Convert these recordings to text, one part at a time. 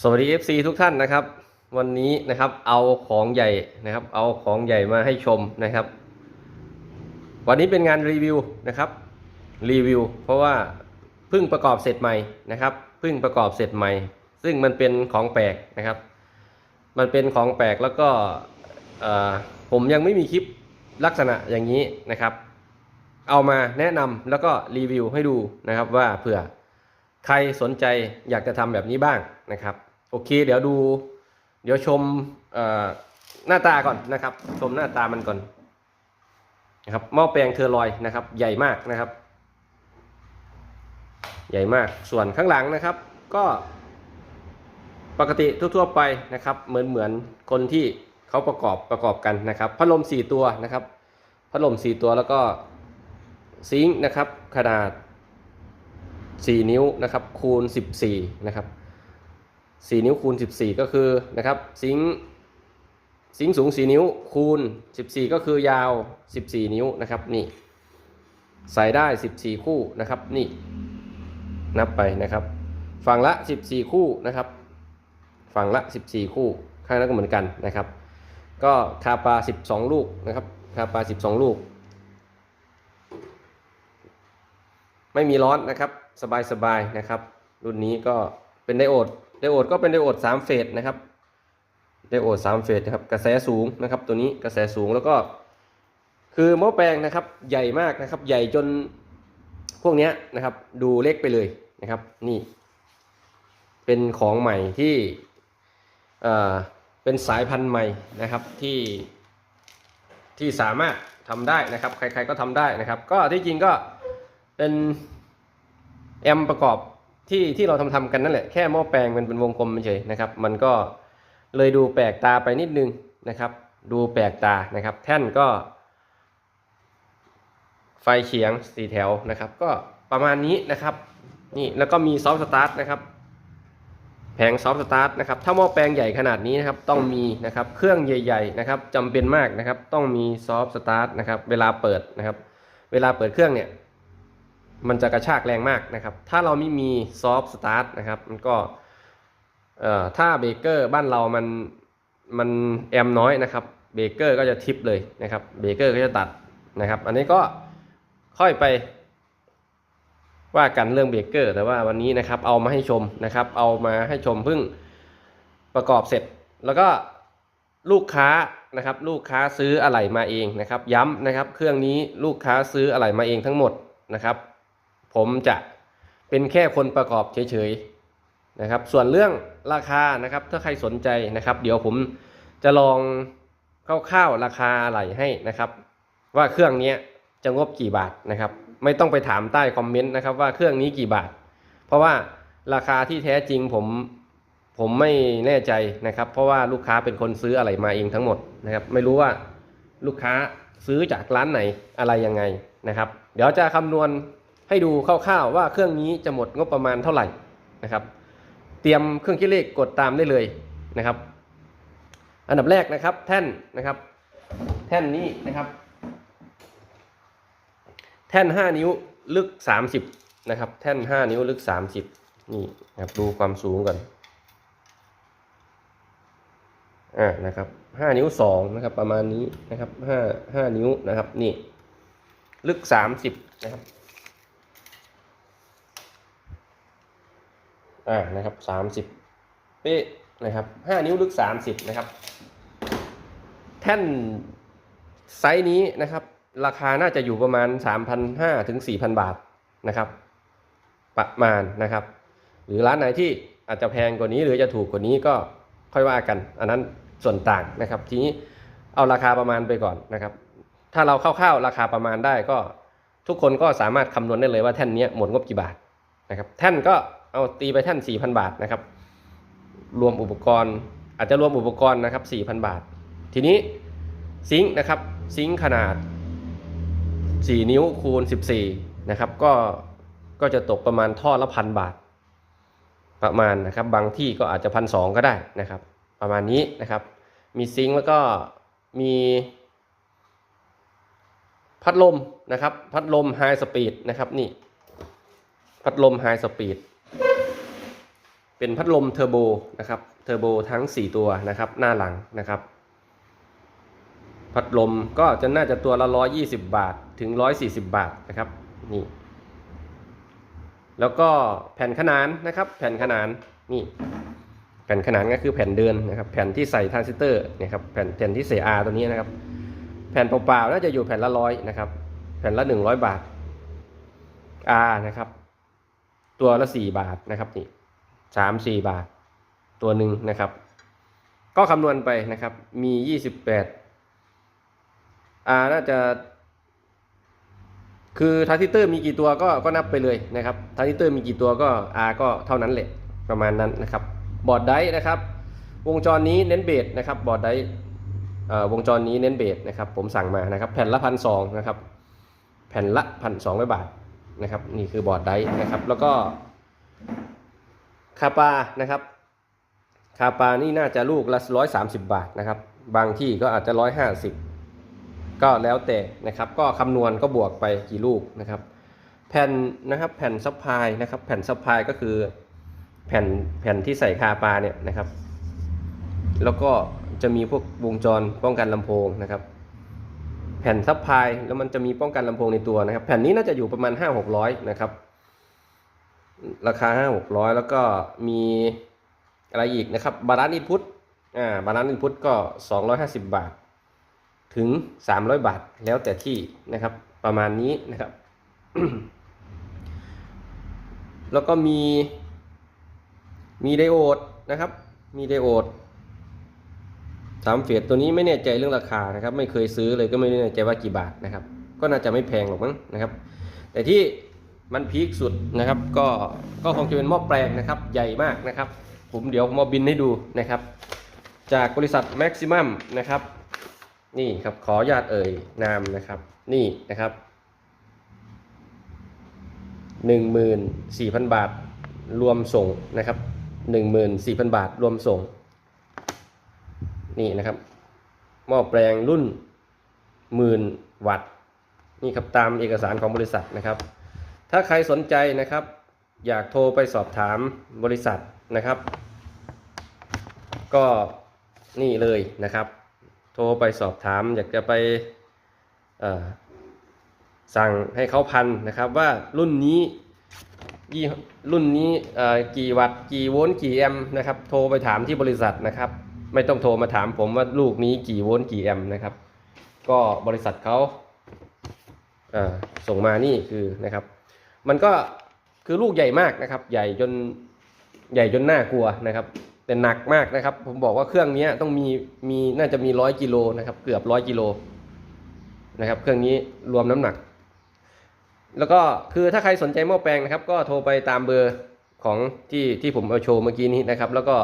สวัสดี FC ทุกท่านนะครับ วันนี้นะครับเอาของใหญ่นะครับ เอาของใหญ่มาให้ชมนะครับ วันนี้เป็นงานรีวิวนะครับรีวิว เพราะว่าเพิ่งประกอบเสร็จใหม่นะครับเพิ่งประกอบเสร็จใหม่ ซึ่งมันเป็นของแปลกนะครับ มันเป็นของแปลกแล้วก็ผมยังไม่มีคลิปลักษณะอย่างนี้นะครับ เอามาแนะนำแล้วก็รีวิวให้ดูนะครับว่าเผื่อใครสนใจอยากจะทำแบบนี้บ้างนะครับ โอเค เดี๋ยวดู เดี๋ยวชมหน้าตาก่อนนะครับ ชมหน้าตามันก่อนนะครับหม้อแปลงเทอร์ลอยนะครับ ใหญ่มากนะครับ ใหญ่มากส่วนข้างหลังนะครับ ก็ปกติทั่วๆไปนะครับ เหมือนเหมือนคนที่เขาประกอบประกอบกันนะครับ พัดลม 4 ตัวนะครับ พัดลม 4 ตัวแล้วก็ซิงค์นะครับ ขนาด 4 นิ้วนะครับ คูณ 14 นะครับ 4 นิ้วคูณ 14 ก็คือนะครับซิงซิงสูง 4 นิ้วคูณ 14 ก็คือยาว 14 นิ้วนะครับนี่ใส่ได้ 14 คู่นะครับนี่นับไปนะครับฝั่งละ 14 คู่นะครับฝั่งละ 14 คู่ข้างนั้นก็เหมือนกันนะครับ ก็คาปา 12 ลูกนะครับคาปา 12 ลูก ไม่มีร้อนนะครับสบายๆนะครับ รุ่นนี้ก็เป็นไดโอด ดโอดก็เป็นไดโอด3เฟสนะครับไดโอด3เฟสนะครับกระแสสูงนะครับ ตัวนี้กระแสสูงแล้วก็ คือหม้อแปลงนะครับใหญ่มากนะครับ ใหญ่จนพวกนี้นะครับดูเล็กไปเลยนะครับ นี่ เป็นของใหม่ที่เป็นสายพันธุ์ใหม่นะครับที่ที่สามารถทำได้นะครับ ใครๆก็ทำได้นะครับ ก็ที่จริงก็เป็นแอมประกอบ ที่ที่เราทำทำกันนั่นแหละแค่หม้อแปลงมันเป็นวงกลมเฉยๆนะครับ มันก็เลยดูแปลกตาไปนิดนึงนะครับ ดูแปลกตานะครับ แท่นก็ ไฟเฉียงสี่แถวนะครับ ก็ประมาณนี้นะครับนี่แล้วก็มีซอฟต์สตาร์ทนะครับ แผงซอฟต์สตาร์ทนะครับ ถ้าหม้อแปลงใหญ่ขนาดนี้นะครับ ต้องมีนะครับเครื่องใหญ่ ๆ นะครับจำเป็นมากนะครับ ต้องมีซอฟต์สตาร์ทนะครับ เวลาเปิดนะครับ เวลาเปิดเครื่องเนี่ย มันจะกระชากแรงมากนะครับ ถ้าเราไม่มีซอฟต์สตาร์ทนะครับ มันก็ถ้าเบรกเกอร์บ้านเรามันมันแอมน้อยนะครับเบรกเกอร์ก็จะทิปเลยนะครับเบรกเกอร์ก็จะตัดนะครับ อันนี้ก็ค่อยไปว่ากันเรื่องเบรกเกอร์ แต่ว่าวันนี้นะครับเอามาให้ชมนะครับ เอามาให้ชมเพิ่งประกอบเสร็จ แล้วก็ลูกค้านะครับ ลูกค้าซื้ออะไหล่มาเองนะครับ ย้ำนะครับ เครื่องนี้ลูกค้าซื้ออะไหล่มาเองทั้งหมดนะครับ ผมจะเป็นแค่คนประกอบเฉยๆนะครับ ส่วนเรื่องราคานะครับ ถ้าใครสนใจนะครับ เดี๋ยวผมจะลองคร่าวๆราคาอะไหลให้นะครับ ว่าเครื่องนี้จะงบกี่บาทนะครับ ไม่ต้องไปถามใต้คอมเมนต์นะครับว่าเครื่องนี้กี่บาท เพราะว่าราคาที่แท้จริงผมผมไม่แน่ใจนะครับ เพราะว่าลูกค้าเป็นคนซื้ออะไรมาเองทั้งหมดนะครับ ไม่รู้ว่าลูกค้าซื้อจากร้านไหนอะไรยังไงนะครับ เดี๋ยวจะคำนวณ ให้ดูคร่าวๆว่าเครื่องนี้จะหมดงบประมาณเท่าไหร่นะครับ เตรียมเครื่องคิดเลขกดตามได้เลยนะครับ อันดับแรกนะครับ แท่นนะครับ แท่นนี้นะครับ แท่น 5 นิ้วลึก 30นะครับ แท่น 5 นิ้วลึก 30 นี่นะครับดูความสูงก่อนอ่านะครับ5นิ้ว2นะครับประมาณนี้นะครับ5 5นิ้วนะครับนี่ ลึก30นะครับ อ่านะครับ30เป๊ะนะครับ5นิ้วลึก30นะครับ แท่นไซส์นี้นะครับ ราคาน่าจะอยู่ประมาณ3,500ถึง4,000บาทนะครับ ประมาณนะครับ หรือร้านไหนที่อาจจะแพงกว่านี้หรือจะถูกกว่านี้ก็ค่อยว่ากัน อันนั้นส่วนต่างนะครับ ทีนี้เอาราคาประมาณไปก่อนนะครับ ถ้าเราคร่าวๆราคาประมาณได้ก็ทุกคนก็สามารถคำนวณได้เลยว่าแท่นนี้หมดงบกี่บาทนะครับ แท่นก็ เอาตีไปท่าน4,000บาทนะครับ รวมอุปกรณ์ อาจจะรวมอุปกรณ์นะครับ4,000บาท ทีนี้ซิงค์นะครับซิงค์ขนาด 4 นิ้วคูณ 14 นะครับ ก็ก็จะตกประมาณท่อละพันบาท ประมาณนะครับ บางที่ก็อาจจะพันสองก็ได้นะครับ ประมาณนี้นะครับ มีซิงค์แล้วก็มีพัดลมนะครับ พัดลมไฮสปีดนะครับนี่ พัดลมไฮสปีด เป็นพัดลมเทอร์โบนะครับ เทอร์โบทั้ง 4 ตัวนะครับ หน้าหลังนะครับ พัดลมก็จะน่าจะตัวละ 120 บาทถึง 140 บาทนะครับ นี่ แล้วก็แผ่นขนานนะครับ แผ่นขนาน นี่ แผ่นขนานก็คือแผ่นเดินนะครับ แผ่นที่ใส่ทรานซิสเตอร์เนะครับ แผ่นแผ่นที่เสียอาตัวนี้นะครับ แผ่นเปล่าๆน่าจะอยู่แผ่นละร้อยนะครับ แผ่นละหนึ่งร้อยบาท R นะครับ ตัวละสี่บาทนะครับนี่ สามสี่บาท ตัวหนึ่งนะครับ ก็คำนวณไปนะครับ มียี่สิบแปด R น่าจะ คือทรานซิเตอร์มีกี่ตัวก็ก็นับไปเลยนะครับทรานซิเตอร์มีกี่ตัวก็ R ก็เท่านั้นแหละประมาณนั้นนะครับ บอร์ดไดนะครับ วงจรนี้เน้นเบสนะครับ บอร์ดไดวงจรนี้เน้นเบสนะครับ ผมสั่งมานะครับ แผ่นละพันสองนะครับ แผ่นละพันสองร้อยบาทนะครับ นี่คือบอร์ดไดนะครับ แล้วก็ คาปานะครับ คาปานี่น่าจะลูกละร้อยสามสิบบาทนะครับ บางที่ก็อาจจะร้อยห้าสิบก็แล้วแต่นะครับ ก็คำนวณก็บวกไปกี่ลูกนะครับ แผ่นนะครับแผ่นซัพพลายนะครับ แผ่นซัพพลายก็คือแผ่นแผ่นที่ใส่คาปาเนี่ยนะครับ แล้วก็จะมีพวกวงจรป้องกันลำโพงนะครับ แผ่นซัพพลายแล้วมันจะมีป้องกันลำโพงในตัวนะครับ แผ่นนี้น่าจะอยู่ประมาณห้าหกร้อยนะครับ ราคาห้าหกร้อยแล้วก็มีอะไรอีกนะครับ บาลานซ์อินพุตอ่าบาลานซ์อินพุตก็สองร้อยห้าสิบบาท ถึง300บาทแล้วแต่ที่นะครับ ประมาณนี้นะครับ แล้วก็มี มีไดโอดนะครับ มีไดโอดสามเฟสตัวนี้ไม่แน่ใจเรื่องราคานะครับ ไม่เคยซื้อเลยก็ไม่แน่ใจว่ากี่บาทนะครับ ก็น่าจะไม่แพงหรอกมั้งนะครับ แต่ที่ มันพีคสุดนะครับ ก็ก็คงจะเป็นหม้อแปลงนะครับ ใหญ่มากนะครับ ผมเดี๋ยวผมเอาบินให้ดูนะครับ จากบริษัท Maximum นะครับ นี่ครับขออนุญาตเอ่ยนามนะครับ นี่นะครับหนึ่งหมื่นสี่พันบาทรวมส่งนะครับหนึ่งหมื่นสี่พันบาทรวมส่ง นี่นะครับหม้อแปลงรุ่นหมื่นวัตต์นี่ครับตามเอกสารของบริษัทนะครับ ถ้าใครสนใจนะครับ อยากโทรไปสอบถามบริษัทนะครับ ก็นี่เลยนะครับ โทรไปสอบถาม อยากจะไปสั่งให้เขาพันนะครับว่ารุ่นนี้ยี่รุ่นนี้กี่วัตต์กี่โวลต์กี่แอมป์นะครับ โทรไปถามที่บริษัทนะครับ ไม่ต้องโทรมาถามผมว่าลูกนี้กี่โวลต์กี่แอมป์นะครับ ก็บริษัทเขาส่งมานี่คือนะครับ มันก็คือลูกใหญ่มากนะครับ ใหญ่จนใหญ่จนน่ากลัวนะครับแต่หนักมากนะครับ ผมบอกว่าเครื่องนี้ต้องมีมีน่าจะมีร้อยกิโลนะครับ เกือบร้อยกิโลนะครับ เครื่องนี้รวมน้ำหนัก แล้วก็คือถ้าใครสนใจหม้อแปลงนะครับ ก็โทรไปตามเบอร์ของที่ที่ผมเอาโชว์เมื่อกี้นี้นะครับ แล้วก็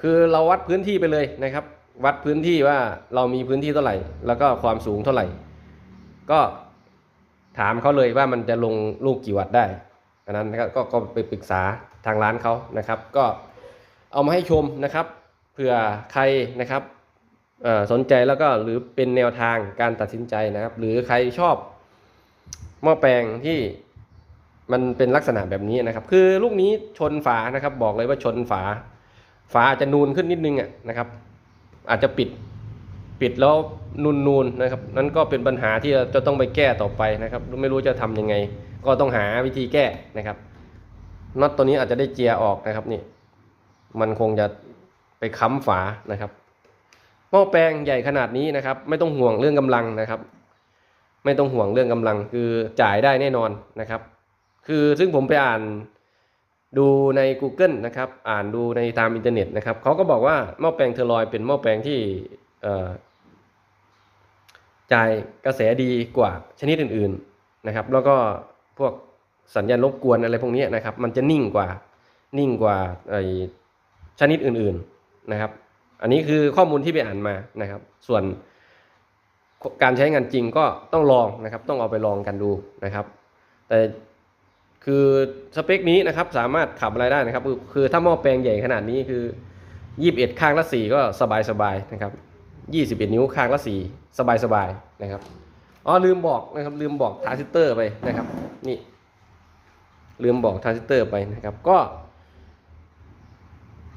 คือเราวัดพื้นที่ไปเลยนะครับ วัดพื้นที่ว่าเรามีพื้นที่เท่าไหร่ แล้วก็ความสูงเท่าไหร่ ก็ ถามเขาเลยว่ามันจะลงลูกกี่วัตต์ได้ อันนั้นนะครับก็ก็ไปปรึกษาทางร้านเขานะครับ ก็เอามาให้ชมนะครับเผื่อใครนะครับสนใจแล้วก็หรือเป็นแนวทางการตัดสินใจนะครับ หรือใครชอบหม้อแปลงที่มันเป็นลักษณะแบบนี้นะครับ คือลูกนี้ชนฝานะครับ บอกเลยว่าชนฝา ฝาอาจจะนูนขึ้นนิดนึงอะนะครับ อาจจะปิด ปิดแล้วนูนนูนๆนะครับนั่นก็เป็นปัญหาที่จะต้องไปแก้ต่อไปนะครับไม่รู้จะทำยังไง ก็ต้องหาวิธีแก้นะครับน็อตตัวนี้อาจจะได้เจียออกนะครับนี่ มันคงจะไปค้ำฝานะครับหม้อแปลงใหญ่ขนาดนี้นะครับ ไม่ต้องห่วงเรื่องกำลังนะครับ ไม่ต้องห่วงเรื่องกำลัง คือจ่ายได้แน่นอนนะครับ คือซึ่งผมไปอ่านดูใน Google นะครับ อ่านดูในตามอินเทอร์เน็ตนะครับเขาก็บอกว่าหม้อแปลงเทอร์ลอยเป็นหม้อแปลงที่ จ่ายกระแสดีกว่าชนิดอื่นๆนะครับ แล้วก็พวกสัญญาณรบกวนอะไรพวกนี้นะครับ มันจะนิ่งกว่านิ่งกว่าไอชนิดอื่นๆนะครับ อันนี้คือข้อมูลที่ไปอ่านมานะครับ ส่วนการใช้งานจริงก็ต้องลองนะครับ ต้องเอาไปลองกันดูนะครับ แต่คือสเปคนี้นะครับสามารถขับอะไรได้นะครับ คือถ้าหม้อแปลงใหญ่ขนาดนี้คือ 21 ข้างละสี่ก็สบายๆนะครับ 21 นิ้วข้างละสี่สบายสบายๆนะครับอ๋อลืมบอกนะครับลืมบอกทรานซิสเตอร์ไปนะครับ นี่ ลืมบอกทรานซิสเตอร์ไปนะครับ ก็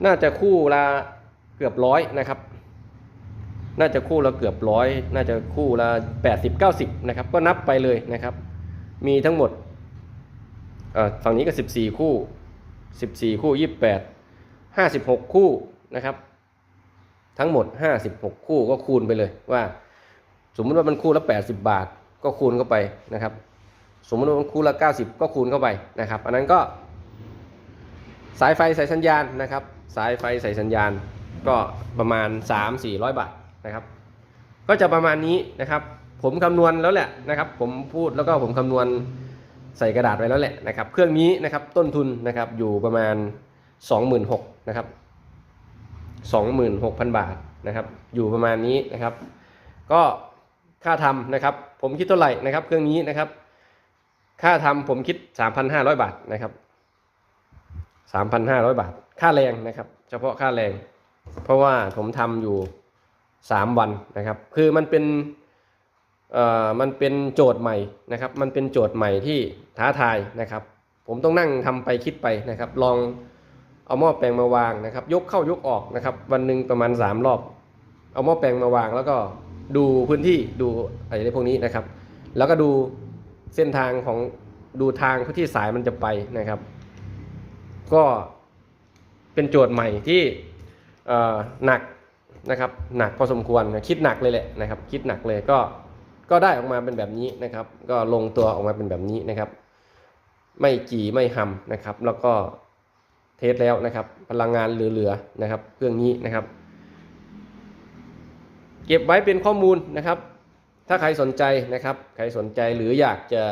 น่าจะคู่ละเกือบร้อยนะครับ น่าจะคู่ละเกือบร้อยน่าจะคู่ละแปดสิบเก้าสิบนะครับ ก็นับไปเลยนะครับ มีทั้งหมดเอ่อฝั่งนี้ก็สิบสี่คู่สิบสี่คู่ยี่สิบแปดห้าสิบหกคู่นะครับ ทั้งหมดห้าสิบหกคู่ก็คูณไปเลยว่า สมมติว่ามันคู่ละแปดสิบาท ก็คูณเข้าไปนะครับ สมมติว่ามันคู่ละเก้าสิบก็คูณเข้าไปนะครับ อันนั้นก็ สายไฟใสายสัญญาณนะครับ สายไฟใสายสัญญาณก็ประมาณ 3 400 บาทนะครับ ก็จะประมาณนี้นะครับ ผมคำนวณแล้วแหละนะครับ ผมพูดแล้วก็ผมคำนวณใส่กระดาษไว้แล้วแหละนะครับ เครื่องนี้นะครับต้นทุนนะครับอยู่ประมาณ 26,000นะครับ 26,000 บาทนะครับ อยู่ประมาณนี้นะครับ ก็ค่าทำนะครับ ผมคิดเท่าไหร่นะครับ เครื่องนี้นะครับ ค่าทำผมคิด 3,500 บาทนะครับ 3,500 บาท ค่าแรงนะครับ เฉพาะค่าแรง เพราะว่าผมทำอยู่ 3 วันนะครับ คือมันเป็นเอ่อมันเป็นโจทย์ใหม่นะครับ มันเป็นโจทย์ใหม่ที่ท้าทายนะครับ ผมต้องนั่งทำไปคิดไปนะครับ ลอง เอาหม้อแปลงมาวางนะครับ ยกเข้ายกออกนะครับ วันหนึ่งประมาณ 3 รอบ เอาหม้อแปลงมาวาง แล้วก็ดูพื้นที่ดูอะไรพวกนี้นะครับ แล้วก็ดูเส้นทางของดูทางที่สายมันจะไปนะครับ ก็เป็นโจทย์ใหม่ที่หนักนะครับหนักพอสมควรคิดหนักเลยแหละนะครับ คิดหนักเลยก็ก็ได้ออกมาเป็นแบบนี้นะครับ ก็ลงตัวออกมาเป็นแบบนี้นะครับ ไม่จีไม่หำนะครับ แล้วก็ เทสแล้วนะครับ พลังงานเหลือๆนะครับ เครื่องนี้นะครับ เก็บไว้เป็นข้อมูลนะครับ ถ้าใครสนใจนะครับ ใครสนใจหรืออยากจะ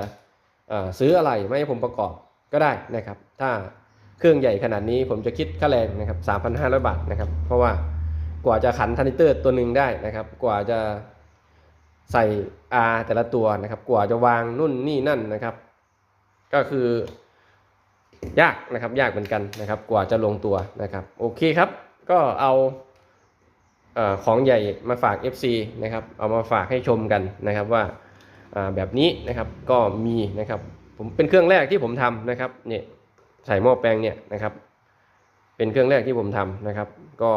ซื้ออะไรไม่ให้ผมประกอบก็ได้นะครับ ถ้าเครื่องใหญ่ขนาดนี้ผมจะคิดค่าแรงนะครับ 3,500 บาทนะครับ เพราะว่ากว่าจะขันทันิเตอร์ตัวหนึ่งได้นะครับ กว่าจะใส่ R แต่ละตัวนะครับ กว่าจะวางนู่นนี่นั่นนะครับ ก็คือ ยากนะครับยากเหมือนกันนะครับ กว่าจะลงตัวนะครับ โอเคครับ ก็เอาเออของใหญ่มาฝาก FC นะครับ เอามาฝากให้ชมกันนะครับว่าแบบนี้นะครับก็มีนะครับ ผมเป็นเครื่องแรกที่ผมทำนะครับเนี่ยใส่หม้อแปลงเนี่ยนะครับ เป็นเครื่องแรกที่ผมทำนะครับ ก็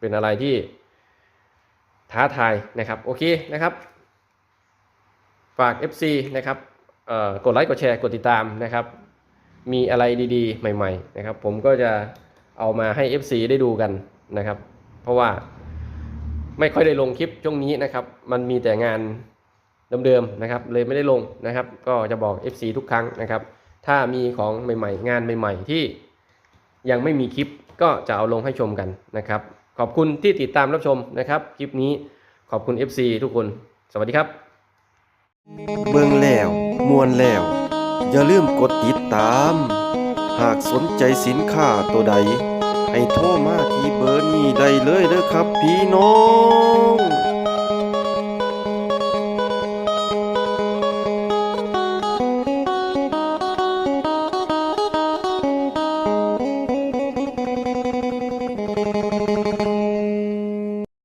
เป็นอะไรที่ท้าทายนะครับโอเคนะครับ ฝาก FC นะครับกดไลค์กดแชร์กดติดตามนะครับ มีอะไรดีๆ ใหม่ๆนะครับ ผมก็จะเอามาให้ FC ได้ดูกันนะครับ เพราะว่าไม่ค่อยได้ลงคลิปช่วงนี้นะครับ มันมีแต่งานเดิมๆนะครับ เลยไม่ได้ลงนะครับ ก็จะบอก FC ทุกครั้งนะครับ ถ้ามีของใหม่ๆ งานใหม่ ๆ ที่ยังไม่มีคลิปก็จะเอาลงให้ชมกันนะครับ ขอบคุณที่ติดตามรับชมนะครับ คลิปนี้ขอบคุณ FC ทุกคน สวัสดีครับ เบิ่งแล้วมวนแล้ว อย่าลืมกดติดตาม หากสนใจสินค้าตัวใด ให้โทรมาที่เบอร์นี้ได้เลยเด้อครับพี่น้อง